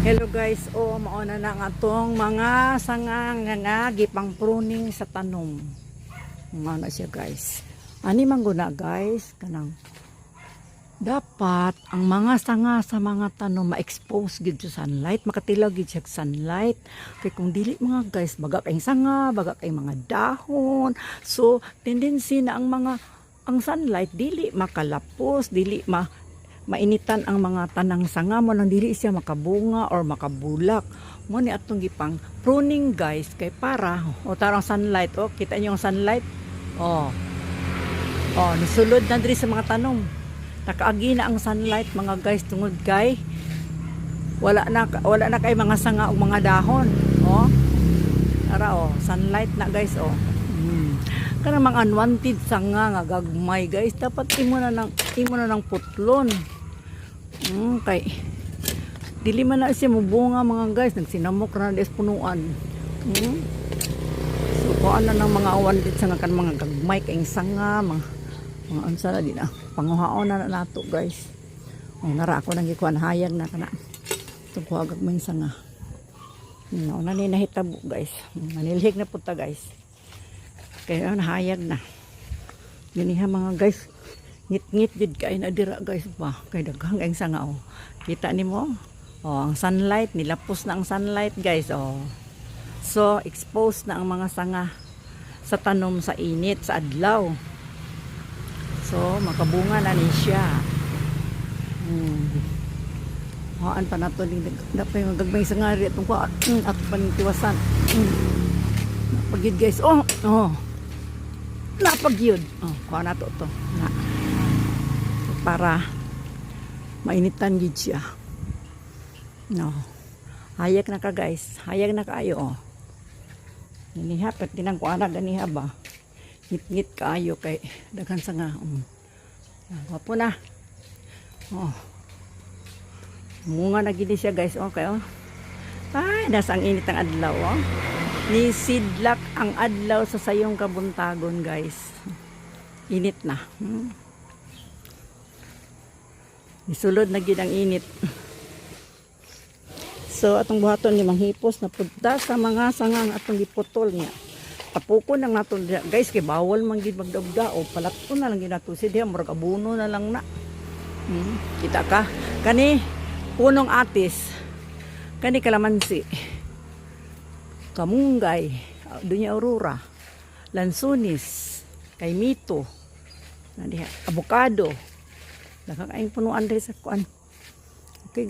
Hello guys, o mauna na nga tong mga sanga nga nga gipang pruning sa tanom. Nga na siya guys. Ani man guna guys, kanang dapat ang mga sanga sa mga tanom ma-expose gid sa sunlight, makatilaw gid sa sunlight. Kay kung dili mga guys, baga kay sanga, baga kay mga dahon. So, tendency na ang mga ang sunlight dili makalapos, dili ma mainitan ang mga tanang sanga mo nang dili siya makabunga or makabulak. Mo ni atong gipang pruning guys kay para o tarang sunlight o kita niyo yung sunlight? Oh oh nisulod na diri sa mga tanom nakaagi na ang sunlight mga guys tungod kay wala na wala na kay mga sanga o mga dahon oh ara oh sunlight na guys oh mm. kana mga unwanted sanga nga gagmay guys dapat imo na ng imo na ng putlon mm, kay dili man na siya mubunga mga guys. Nagsinamok na des punuan. Mm. so kuan na ng mga unwanted sanga kan mga gagmay kay sanga mga mga unsa na di na. Panguhaon na na nato guys. Oh, nara ako nang gikuan hayag na kana ito kuha gagmay sanga. No, na ni nahitabo guys. Nanilhig na punta guys. Kaya na. Yun ha mga guys ngit-ngit jud kay na dira guys ba kay daghang ang sanga oh kita nimo oh ang sunlight nilapos na ang sunlight guys oh so exposed na ang mga sanga sa tanom sa init sa adlaw so makabunga na ni siya hmm. Haan pa nato ni dapat yung gagbay sa ngari atong mm, at panitiwasan mm. Napagid guys oh oh napagyud oh kuha na to to na para mainitan gid siya. No. Hayag na ka guys. Hayag na kaayo oh. Ganiha, pet dinang ko anak ganiha ba? Ngit-ngit kaayo kay daghan sa nga um. wapo na. Oh. Munga na gid siya guys okay oh. Ay nasa ang init ang adlaw oh. Ni sidlak ang adlaw sa sayong kabuntagon guys. Init na hmm. Isulod na gid ang init. So atong buhaton ni manghipos na punta sa mga sangang atong giputol niya. Tapuko nang naton diha. guys kay bawal man gid magdabda o palatko na lang gid nato si diha murag abuno na lang na. Hmm. kita ka. Kani punong atis. Kani kalamansi. Kamunggay, dunya aurora, lansunis, kay mito, abukado, nakakain punuan rin sa kuan.